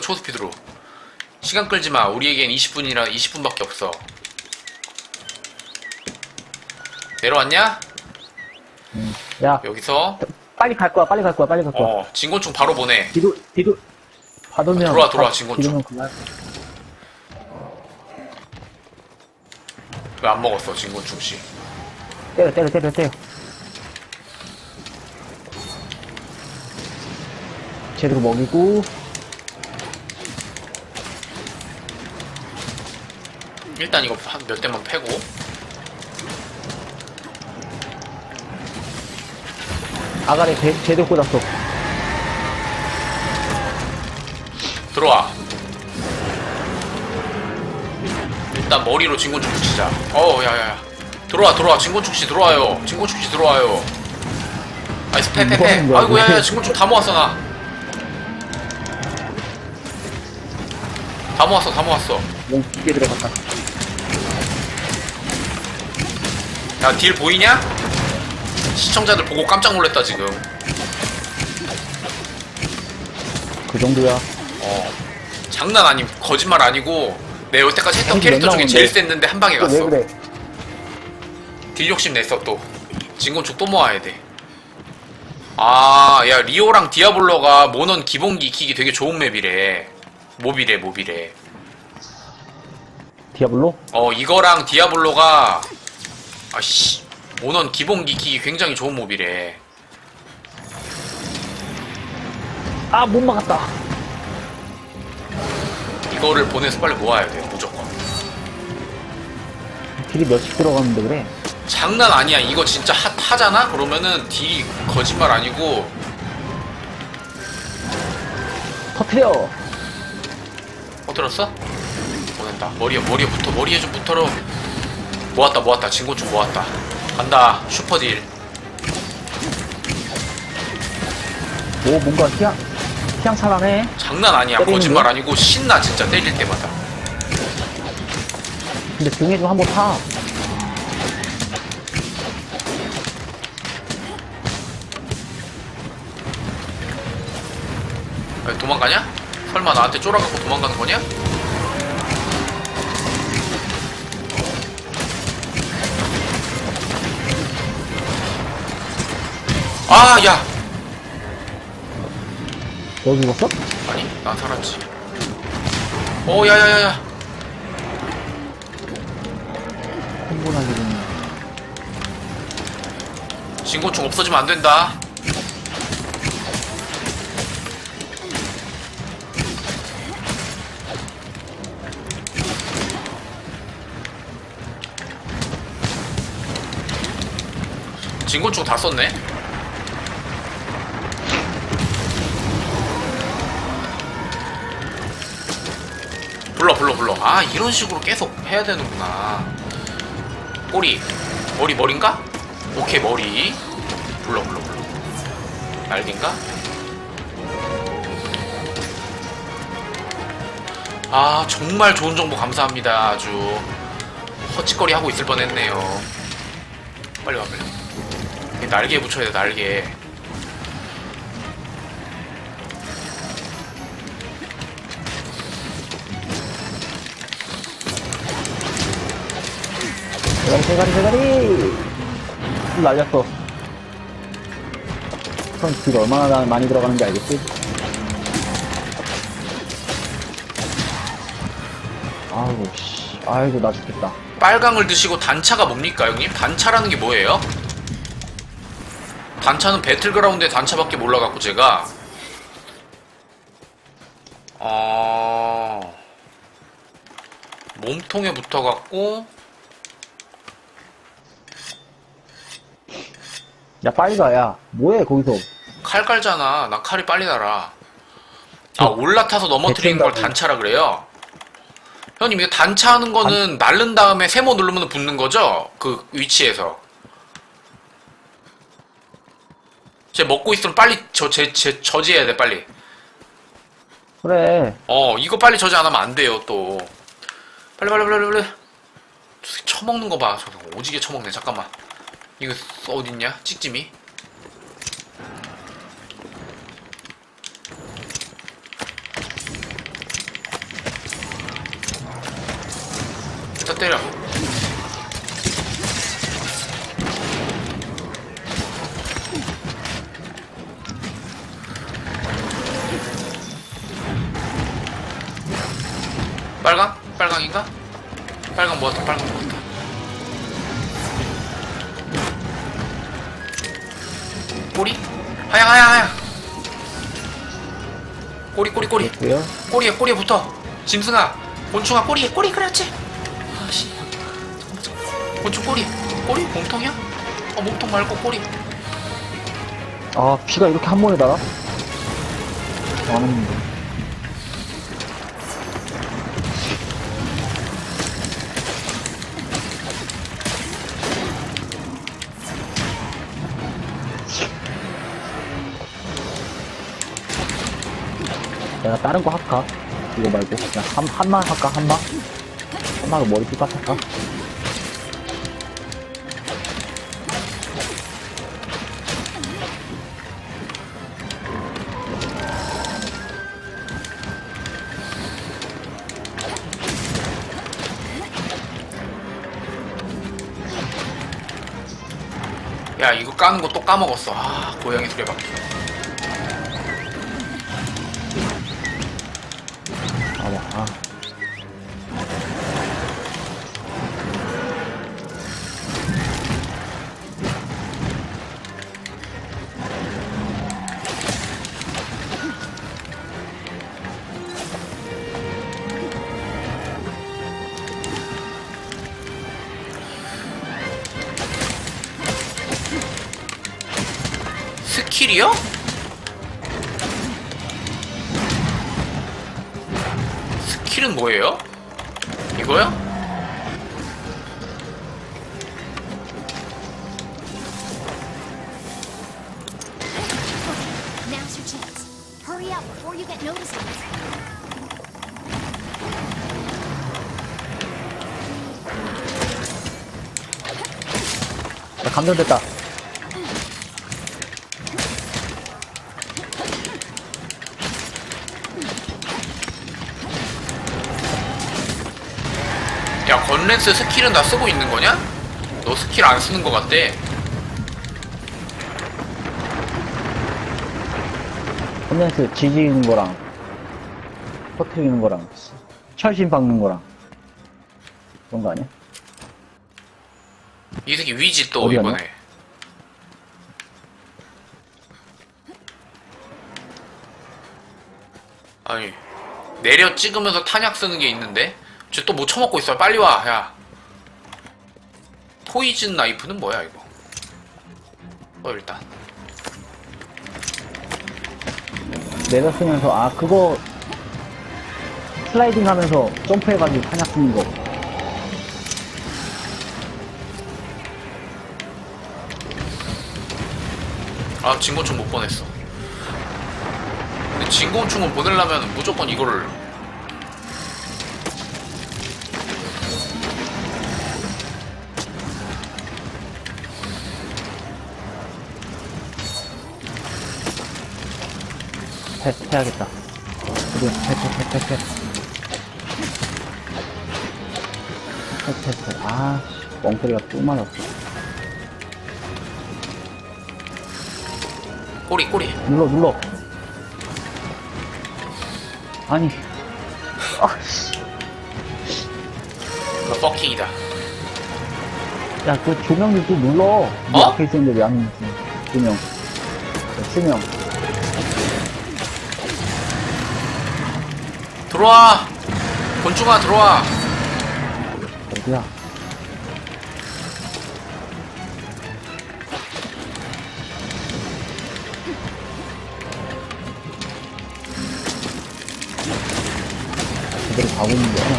초스피드로 초스피드로 시간 끌지 마 우리에겐 20분이라 20분밖에 없어 내려왔냐? 야, 여기서 빨리 갈 거야, 빨리 갈 거야, 빨리 갈 거야. 어 진곤충 바로 보내 뒤로, 뒤로, 받으면. 들어와, 들어와, 가- 진곤충. 그만. 왜 안 먹었어 진곤충씨 때려, 때려, 때려, 때려. 제대로 먹이고, 일단 이거 한 몇 대만 패고. 아가리 제, 제대로 꽂았어. 들어와. 일단 머리로 진곤충 붙이자. 어우 야야야. 들어와 들어와. 진곤충씨 들어와요. 진곤충씨 들어와요. 아이스 패패패. 뭐 하는 거야, 아이고 야야 왜? 진곤충 다 모았어 나. 다 모았어 다 모았어. 용 깊게 들어갔다. 야 딜 보이냐? 시청자들 보고 깜짝 놀랐다 지금 그 정도야. 어 장난 아님 거짓말 아니고 내 여태까지 했던 아니, 캐릭터 몇 중에? 제일 셌는데 한 방에 또 왜 갔어 그래? 딜 욕심 냈어 또 진곤충 또 모아야 돼 아 야 리오랑 디아블로가 모넌 기본기 익히기 되게 좋은 맵이래 모비래 모비래 디아블로? 어 이거랑 디아블로가 아씨 모넌 기본기 익히기 굉장히 좋은 몹이래 아, 못 막았다. 이거를 보내서 빨리 모아야 돼 무조건 딜이 몇씩 들어갔는데 그래? 장난 아니야 이거 진짜 핫하잖아? 그러면은 딜이 거짓말 아니고 터트려! 어 들었어? 보낸다 머리에 머리에 붙어 머리에 좀 붙어라 모았다 모았다 진곤충 모았다 간다 슈퍼딜 오, 뭔가 희양, 희양찬란해. 장난 아니야 때리는 거짓말? 아니고 신나 진짜 때릴 때마다 근데 등에 좀 한번 타. 야, 도망가냐? 설마 나한테 쫄아갖고 도망가는 거냐? 아, 야! 너 죽었어? 아니, 난 살았지. 오, 야, 야, 야, 야. 흥분하기는. 진곤충 없어지면 안 된다. 진곤충 다 썼네. 불러 불러 불러. 아 이런 식으로 계속 해야 되는구나. 꼬리 머리 머린가? 오케이 머리. 불러 불러 불러. 날개인가? 아 정말 좋은 정보 감사합니다. 아주 허짓거리 하고 있을 뻔했네요. 빨리 와 빨리. 날개에 붙여야 돼 날개. 대가리, 대가리, 대가리! 날렸어. 그럼 딜 얼마나 많이 들어가는지 알겠지? 아이고, 씨. 아이고, 나 죽겠다. 빨강을 드시고 단차가 뭡니까 형님? 단차라는 게 뭐예요? 단차는 배틀그라운드의 단차밖에 몰라갖고 제가 어... 몸통에 붙어갖고 야, 빨리 가, 야. 뭐해, 거기서. 칼 깔잖아 나 칼이 빨리 날아 아 올라타서 넘어뜨리는 걸. 단차라 그래요? 형님 이거 단차하는 거는 날른 다음에 세모 누르면 붙는 거죠? 그 위치에서 쟤 먹고 있으면 빨리 저, 제, 제, 저지해야 돼 빨리 그래. 어 이거 빨리 저지 안 하면 안 돼요 또 빨리 빨리 빨리 빨리 저 새끼 처먹는 거 봐 저거 오지게 처먹네 잠깐만 이거 어딨냐? 찍지미? 다 때려 꼬리? 하양 하양 하양 꼬리 꼬리 꼬리 됐고요. 꼬리에 꼬리에 붙어 짐승아 곤충아 꼬리에 꼬리 그렇지 아씨 곤충 꼬리 꼬리 몸통이야? 어 몸통 말고 꼬리 아, 피가 이렇게 한 번에 달아? 아는 내가 다른 거 할까? 이거 말고 그냥 한, 한마 할까? 한마? 한마가 머리 똑같을까? 야 이거 까는 거 또 까먹었어 아 고양이 수레바퀴 스킬이요? 스킬은 뭐예요? 이거요? Now's your chance. Hurry up before you get noticed. 나 감전됐다. 야 건랜스 스킬은 다 쓰고 있는 거냐? 너 스킬 안 쓰는 거 같대 콘덴스 지지는 거랑 터트리는 거랑 철심 박는 거랑 그런 거 아니야? 이 새끼 위지 또 어디? 이번에 아니 내려 찍으면서 탄약 쓰는 게 있는데 쟤 또 뭐 처먹고 있어. 빨리 와 야. 포이즌 나이프는 뭐야 이거? 어 일단. 내가 쓰면서 아 그거 슬라이딩 하면서 점프해가지고 탄약 쓰는 거. 아 진곤충 못 보냈어. 근데 진곤충은 보내려면 무조건 이거를 패, 패야겠다. 그래 패 패 패 패 패 패 패 패 아 씨, 멍때리가 또 맞았어. 꼬리 꼬리. 눌러 눌러. 아니. 아 씨. 너 퍼킹이다. 야 그 조명도 또 눌러. 네 어? 앞에 있었는데 왜안 눌렀지 조명? 야, 수명 들어와. 곤충아 들어와. 어디야? 제대로 가고 있는 게 하나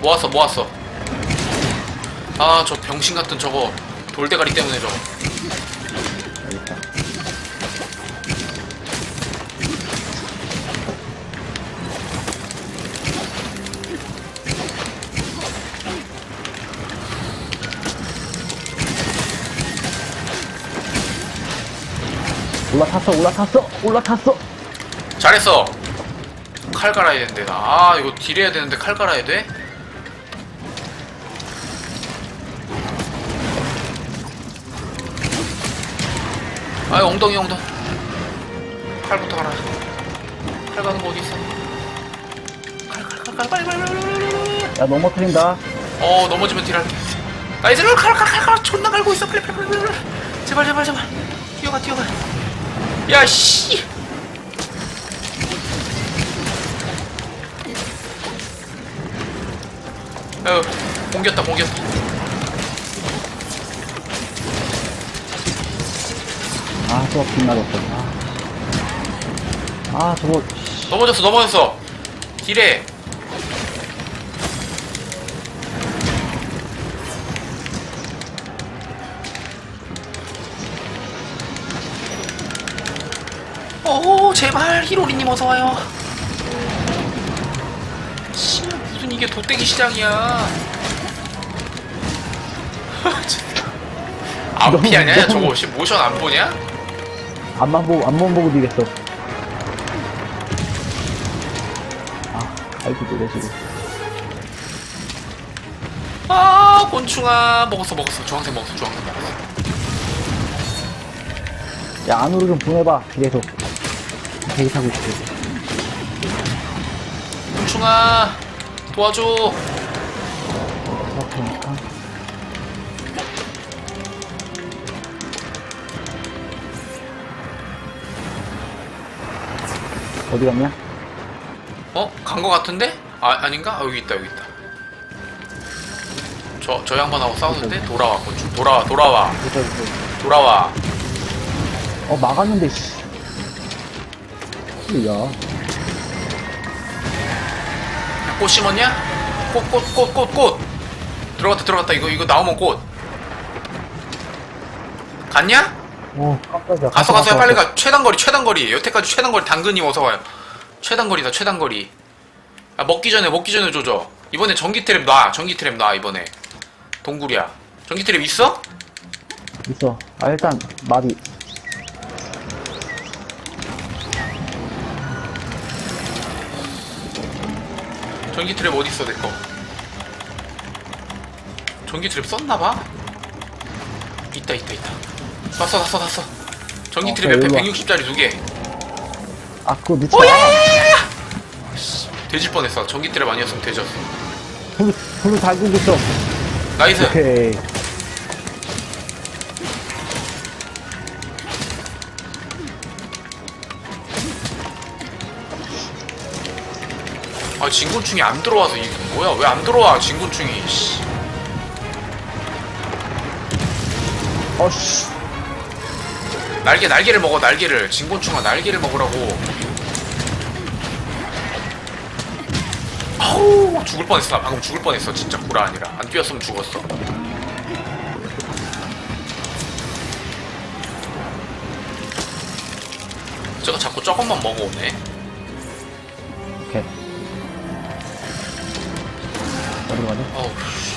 모았어 모았어 아 저 병신 같은 저거. 돌대가리 때문에 저거 올라탔어 올라탔어 올라탔어. 잘했어. 칼 갈아야 되는데. 나. 아 이거 딜해야 되는데 칼 갈아야 돼? 아 엉덩이 엉덩이. 칼부터 갈아 칼 가는 거 어디 있어? 칼칼칼칼 빨리 빨리 빨리 빨리 야 넘어뜨린다. 어 넘어지면 딜할게. 나이스 칼칼칼칼 존나 갈고 있어. 빨리 빨리 빨리 빨리. 제발 제발 제발. 뛰어가 뛰어가 야 씨. 어 공겼다 공겼다. 아 저거 빗나갔어 아, 아 저거 씨. 넘어졌어 넘어졌어. 딜해 오 제발 히로리님 어서와요. 씨 무슨 이게 돗대기 시장이야. 너무- 아니야 너무- 저거 혹시 모션 안 보냐? 앞만 보고 앞만 보고 뒤겠어. 아 아이고 노래 지금 아 곤충아 먹었어 먹었어. 주황색 먹었어 주황색 먹었어. 야 안으로 좀 보내봐 계속 타고 있어 곤충아 도와줘 그렇다니까 어디 갔냐? 어? 간 거 같은데? 아 아닌가? 아, 여기 있다 여기 있다 저, 저 양반하고 싸우는데? 돌아와 곤충 돌아와 돌아와 있어 있어 돌아와 어 막았는데 씨 야, 꽃 심었냐? 꽃 꽃 꽃 꽃 꽃. 들어갔다 들어갔다. 이거 이거 나오면 꽃. 갔냐? 어 깜짝이야. 가서 가서 빨리 가 최단 거리 최단 거리. 여태까지 최단 거리 당근이 어서 와요. 최단 거리다 최단 거리. 아 먹기 전에 먹기 전에 조져. 이번에 전기 트랩 놔. 전기 트랩 놔 이번에. 동굴이야. 전기 트랩 있어? 있어. 아 일단 마비 전기 트랩 어디 있어 내거? 전기 트랩 썼나봐? 있다 있다 있다. 샀어 샀어 샀어. 전기 어, 트랩 옆에 일로 와. 160짜리 두개. 아 그거 넣지 오야 마 돼질 뻔했어. 전기 트랩 아니었으면 돼졌어 불, 불을 달고 있어 나이스. 오케이 아 진곤충이 안 들어와서 이게 뭐야? 왜 안 들어와 진곤충이 씨. 어씨. 날개 날개를 먹어 날개를. 진곤충아 날개를 먹으라고. 아우 죽을 뻔했어. 나 방금 죽을 뻔했어. 진짜 구라 아니라. 안 뛰었으면 죽었어. 저거 자꾸 조금만 먹어오네 어디로 가냐? 어우 씨.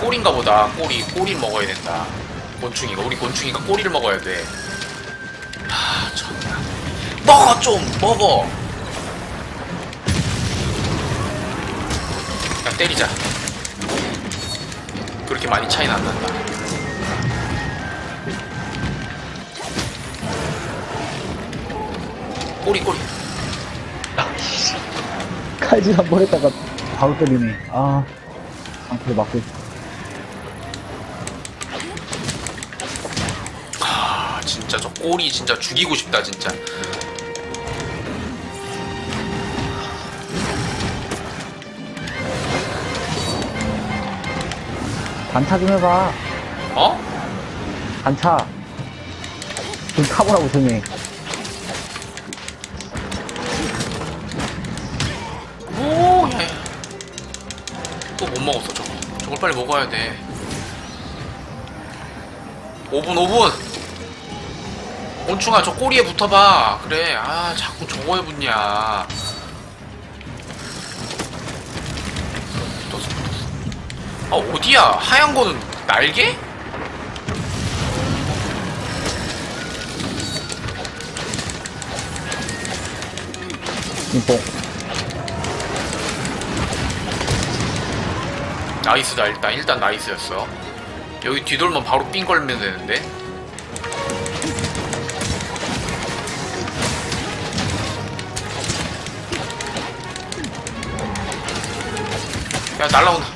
꼬리인가 보다. 꼬리 꼬리를 먹어야 된다. 곤충이가. 우리 곤충이가 꼬리를 먹어야 돼. 하, 참나. 먹어 좀! 먹어! 야 때리자. 그렇게 많이 차이는 안 난다. 꼬리 꼬리. 칼질 한 번 했다가 바로 때리네. 아 상태를 맞고 있어 아 진짜 저 꼬리 진짜 죽이고 싶다 진짜. 단차 좀 해봐. 어? 단차. 좀 타보라고 전에 저걸 빨리 먹어야 돼. 5분, 5분! 곤충아, 저 꼬리에 붙어봐. 그래. 아, 자꾸 저거에 붙냐. 붙었어, 붙었어. 아, 어디야? 하얀 거는 날개? 빙뽕 나이스다 일단 일단 나이스였어 여기 뒤돌면 바로 삥 걸면 되는데 야 날라온다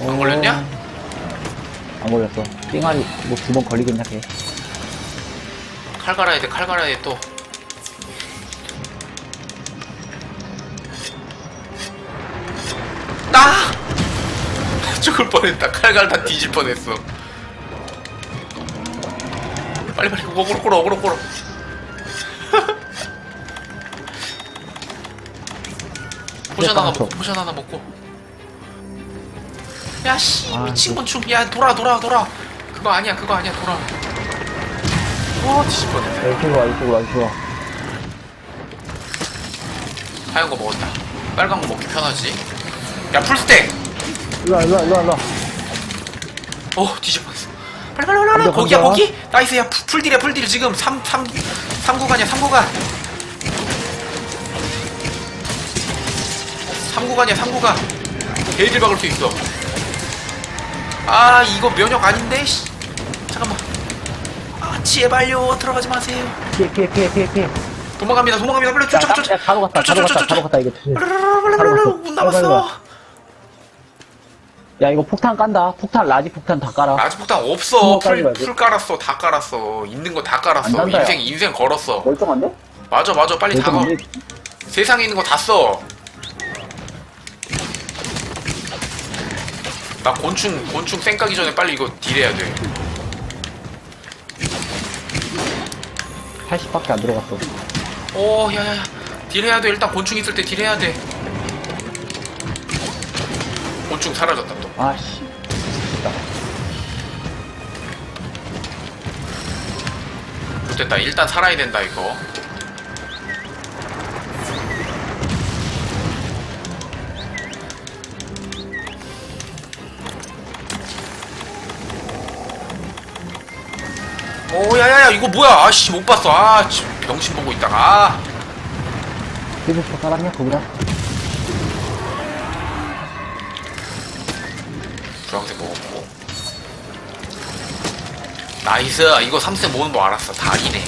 안 걸렸냐? 안 걸렸어. 띵알이 뭐 두 번 걸리긴 하게. 칼 갈아야 돼칼 갈아야 돼또 죽을 뻔했다 칼 갈 다 뒤질 뻔했어 빨리 빨리 어그로 끌어 어그로 끌어 포션 하나 먹고 포션 하나 먹고 야씨 아, 미친 건충 야 돌아 돌아 돌아 그거 아니야 그거 아니야 돌아 와 뒤질 뻔했네 야, 이쪽으로 와, 이쪽으로 와, 이쪽으로 와. 하얀 거 먹었다. 빨간 거 먹기 편하지. 야 풀스택. 일로 와, 일로 와, 일로 와, 일로 와. 어 뒤집어졌어. 빨리 빨리 빨리 빨리. 거기야. 거기. 나이스야 풀- 풀딜이야 풀딜 지금 3 3 3구간이야 3구간. 3구간이야 3구간. 개일 박을 수 있어. 아 이거 면역 아닌데. 씨. 잠깐만. 아 제발요 들어가지 마세요. 피해, 피해, 피해, 피해, 피해. 도망갑니다 도망갑니다 빨리 야, 쫓아 야, 쫓아. 야, 바로 갔다, 쫓아, 바로 쫓아, 갔다, 바로 쫓아. 갔다, 이거. 조심. 빨리 문 남았어. 야, 이거 폭탄 깐다. 폭탄, 라지 폭탄 다 깔아. 아직 폭탄 없어. 풀, 깔지 말고. 풀 깔았어. 다 깔았어. 있는 거다 깔았어. 인생 인생 걸었어. 멀쩡한데? 맞아 맞아 빨리 다 걸. 멀쩡한데? 세상에 있는 거 다 써. 나 곤충 곤충 쌩 까기 전에 빨리 이거 딜해야 돼. 80밖에 안 들어갔어. 오 야야야 딜해야 돼. 일단 곤충 있을 때 딜해야 돼. 곤충 사라졌다 또. 아씨. 됐다. 일단 살아야 된다 이거. 오 야야야 이거 뭐야 아씨 못 봤어 아 씨, 병신 보고 있다가 아. 피부터 깔았냐, 거기다? 주황색 먹었고. 나이스. 이거 3세 모으는 거 알았어. 다리네.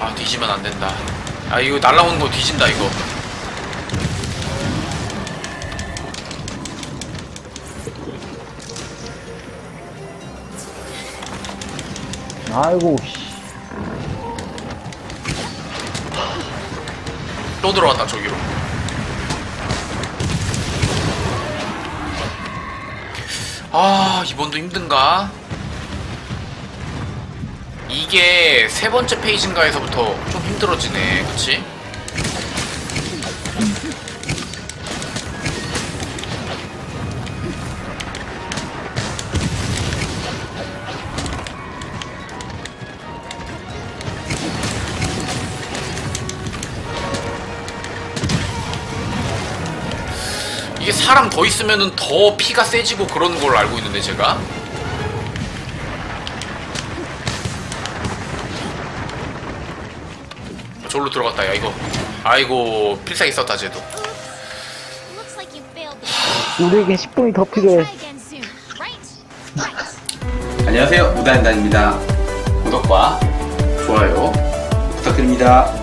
아 뒤지면 안 된다. 아 이거 날라오는 거 뒤진다 이거 아이고, 씨. 또 들어왔다 저기로 아 이번도 힘든가 이게 세 번째 페이지인가에서부터 좀 힘들어지네 그치? 사람 더 있으면은 더 피가 세지고 그런 걸로 알고 있는데 제가? 저로 들어갔다 야 이거. 아이고 필살기 썼다 쟤도. 우리에게 10분이 더 필요해. 안녕하세요. 무단단입니다. 구독과 좋아요 부탁드립니다